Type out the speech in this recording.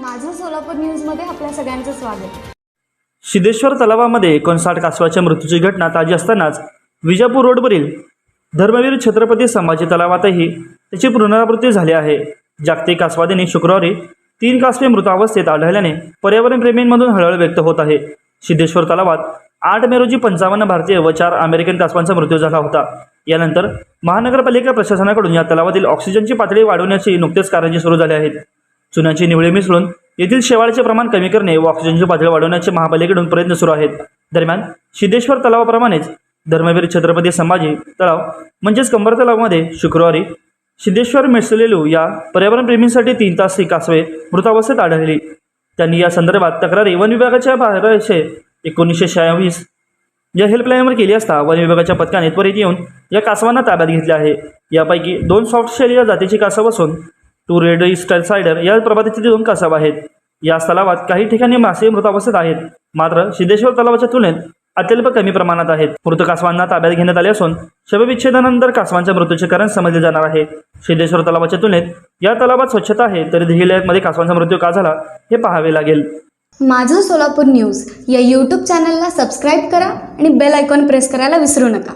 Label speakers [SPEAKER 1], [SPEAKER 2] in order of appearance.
[SPEAKER 1] माझं सोलापूर न्यूजमध्ये आपल्या सगळ्यांचं स्वागत.
[SPEAKER 2] सिद्धेश्वर तलावामध्ये एकोणसाठ कासवाच्या मृत्यूची घटना ताजी असतानाच विजापूर रोडवरील धर्मवीर छत्रपती संभाजी तलावातही त्याची पुनरावृत्ती झाली आहे. जागतिक कासवा शुक्रवारी तीन कासवे मृतावस्थेत आढळल्याने पर्यावरणप्रेमींमधून हळहळ व्यक्त होत आहे. सिद्धेश्वर तलावात आठ मे रोजी पंचावन्न भारतीय व चार अमेरिकन कासवांचा मृत्यू झाला होता. यानंतर महानगरपालिका प्रशासनाकडून या तलावातील ऑक्सिजनची पातळी वाढवण्याची नुकतेच कारंजी सुरू झाले आहेत चुन्याची निवळे मिसळून येथील शेवाळाचे प्रमाण कमी करणे व ऑक्सिजनची पातळी वाढवण्याचे महापालिकेकडून प्रयत्न सुरू आहेत. दरम्यान सिद्धेश्वर तलावाप्रमाणेच धर्मवीर छत्रपती संभाजी तलाव म्हणजेच कंबर तलावमध्ये शुक्रवारी सिद्धेश्वर मिसलेलू या पर्यावरणप्रेमींसाठी तीन तास ही कासवे मृतावस्थेत आढळली. त्यांनी या संदर्भात तक्रारी वन विभागाच्या बाराशे एकोणीसशे शहावीस या हेल्पलाईनवर केली असता वन विभागाच्या पथकाने त्वरित येऊन या कासवांना ताब्यात घेतले आहे. यापैकी दोन सॉफ्ट शेल या जातीची कासव असून टू रेड स्टाईल सायडर या प्रभातीचे दोन कासव आहेत. या तलावात काही ठिकाणी मासे मृतावस्थेत आहेत. मात्र सिद्धेश्वर तलावाच्या तुलनेत अत्यल्प कमी प्रमाणात आहेत. मृत कासवांना ताब्यात घेण्यात आले असून शवविच्छेदनानंतर कासवांच्या मृत्यूचे कारण समजले जाणार आहे. सिद्धेश्वर तलावाच्या तुलनेत या तलावात स्वच्छता आहे तरी दिहिलयकमध्ये कासवांचा मृत्यू का झाला हे पाहावे लागेल.
[SPEAKER 1] माझं सोलापूर न्यूज या यूट्यूब चॅनलला सबस्क्राईब करा आणि बेल आयकॉन प्रेस करायला विसरू नका.